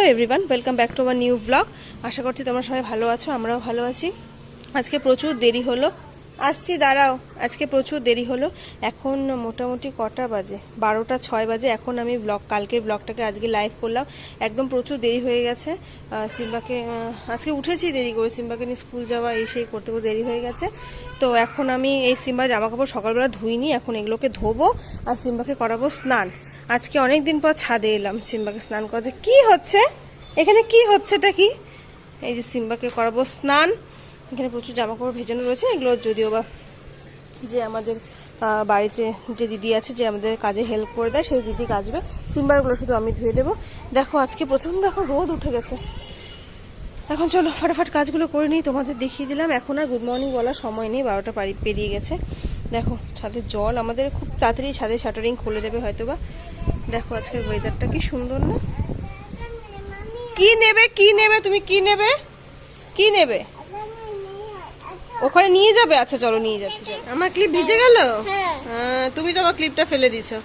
Hello everyone, welcome back to our new blog. আশা করছি তোমরা সবাই ভালো আছো, আমরাও ভালো আছি। আজকে প্রচুর দেরি হলো। আসছি, দাঁড়াও, আজকে প্রচুর দেরি হলো। এখন মোটামুটি কটা বাজে? বারোটা ছয় বাজে, এখন আমি ব্লগ কালকে ব্লগটাকে আজকে লাইভ করলাম। একদম প্রচুর দেরি হয়ে গেছে। সিম্বাকে আজকে উঠেছি দেরি করে, সিম্বাকে নিয়ে স্কুল যাওয়া, এই সেই করতে করতে দেরি হয়ে গেছে। তো এখন আমি এই সিম্বার জামা কাপড় সকালবেলা ধুইনি, এখন এগুলোকে ধোবো আর সিম্বাকে করাবো স্নান। আজকে অনেক দিন পর ছাদে এলাম সিম্বাকে স্নান করাতে। কি হচ্ছে? এখানে কি হচ্ছেটা কি? এই যে সিম্বাকে করাবো স্নান। এখানে প্রচুর জামা কাপড় ভেজানো রয়েছে। এগুলো যদিও বা যে আমাদের বাড়িতে যে দিদি আছে, যে আমাদের কাজে হেল্প করে দেয়, সেই দিদি কাজবে। সিম্বারগুলো শুধু আমি ধুয়ে দেবো। দেখো, আজকে প্রচণ্ড এখন রোদ উঠে গেছে। এখন চলো, ফটাফট কাজগুলো করে নিই। তোমাদের দেখিয়ে দিলাম। এখন আর গুড মর্নিং বলার সময় নেই। বারোটা পারি, পেরিয়ে গেছে। দেখো ছাদের জল। আমাদের খুব তাড়াতাড়ি ছাদের শাটারিং খুলে দেবে হয়তো বা দেখো আজকের ওয়েদারটা কি সুন্দর না? কি নেবে কি নেবে তুমি কি নেবে? কি নেবে? ওখানে নিয়ে যাবে? আচ্ছা চলো নিয়ে যাচ্ছি চলো। আমার ক্লিপ ভিজে গেল? হ্যাঁ, তুমি তো আমার ক্লিপটা ফেলে দিছো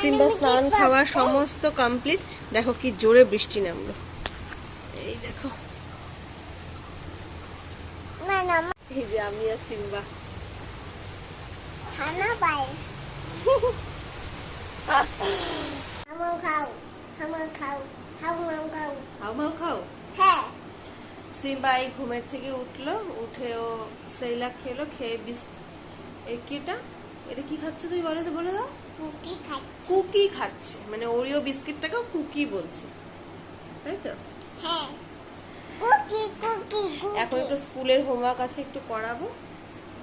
সিম্বা স্নান খাওয়া সমস্ত কমপ্লিট দেখো কি জোরে বৃষ্টি নামলো। এই দেখো। এই যে আমি আর সিম্বা। খানা পাই খাও হাউমাউ খাও। হ্যাঁ। সিম্বা এই ঘুমের থেকে উঠল উঠে ও সেইলাক খেলো খেয়ে বিস কিটা এটা? কি খাচ্ছে তুই বলে তো বলে দাও। কুকি খাচ্ছি। কুকি খাচ্ছে মানে ওরিও বিস্কিটটাকেও কুকি বলছে। তাই তো? হ্যাঁ। কুকি কুকি এখন একটু স্কুলের হোমওয়ার্ক আছে একটু করাবো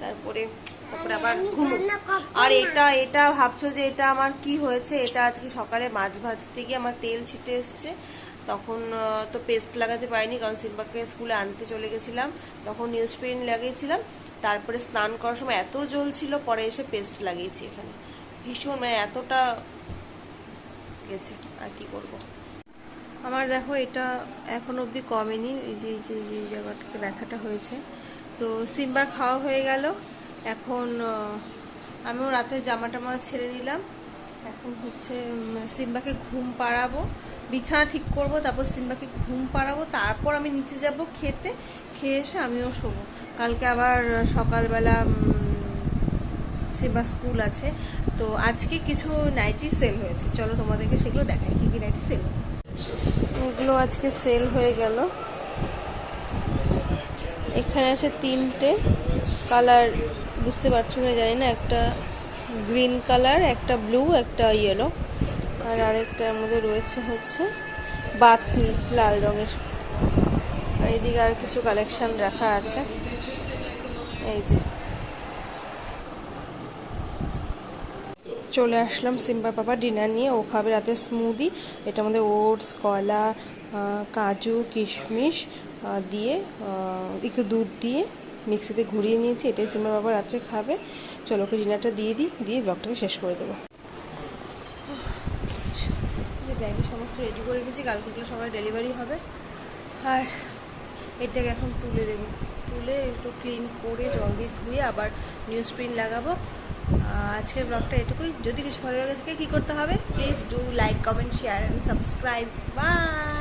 তারপরে তারপরে আবার ঘুমো। আর এটা এটা ভাবছ যে এটা আমার কি হয়েছে? এটা আজকে সকালে মাছ ভাজতে গিয়ে আমার তেল ছিটে এসছে। তখন তো পেস্ট লাগাতে পারিনি কারণ সিম্বাকে স্কুলে আনতে চলে গেছিলাম। তখন নিউজ প্রিন্ট লাগিয়েছিলাম। তারপরে স্নান করার সময় এত জল ছিল পরে এসে পেস্ট লাগিয়েছি এখানে। ভীষণ মানে এতটা গেছে। আর কি করব? আমার দেখো এটা এখন অবধি কমেনি। এই যে এই যে এই যে জায়গাটাতে ব্যথাটা হয়েছে। তো সিম্বার খাওয়া হয়ে গেল। এখন আমিও রাতে জামা টামা ছেড়ে নিলাম। এখন হচ্ছে সিম্বাকে ঘুম পাড়াবো। বিছানা ঠিক করব, তারপর সিম্বাকে ঘুম পাড়াবো। তারপর আমি নিচে যাব খেতে। খেয়ে এসে আমিও শোবো। কালকে আবার সকালবেলা সিম্বা স্কুল আছে। তো আজকে কিছু নাইটি সেল হয়েছে। চলো তোমাদেরকে সেগুলো দেখাই। কি কি নাইটি সেল এগুলো আজকে সেল হয়ে গেল। এখানে আছে তিনটে কালার, বুঝতে পারছ না জানি না, একটা গ্রিন কালার, একটা ব্লু, একটা ইয়েলো। আর আরেকটার মধ্যে রয়েছে হচ্ছে বাতনি, লাল রঙের। আর এদিকে আর কিছু কালেকশন রাখা আছে। এই যে। চলে আসলাম সিম্বার পাপা ডিনার নিয়ে। ও খাবে রাতে স্মুদি এটার মধ্যে ওটস কলা কাজু, কিশমিশ দিয়ে একটু দুধ দিয়ে মিক্সিতে ঘুরিয়ে নিয়েছি। এটাই সিম্বার বাবা রাত্রে খাবে। চলো ওকে ডিনারটা দিয়ে দিই, দিয়ে ব্লগটাকে শেষ করে দেবো। যে ব্যাগে সমস্ত রেডি করে গেছি কালকেগুলো সবাই ডেলিভারি হবে। আর এটাকে এখন তুলে দেবো। তুলে একটু ক্লিন করে, জল দিয়ে ধুয়ে আবার নিউজ প্রিন্ট লাগাবো। আজকের ব্লগটা এটুকুই। যদি কিছু ভালো লাগে থাকে কী করতে হবে? Please do like comment share and subscribe bye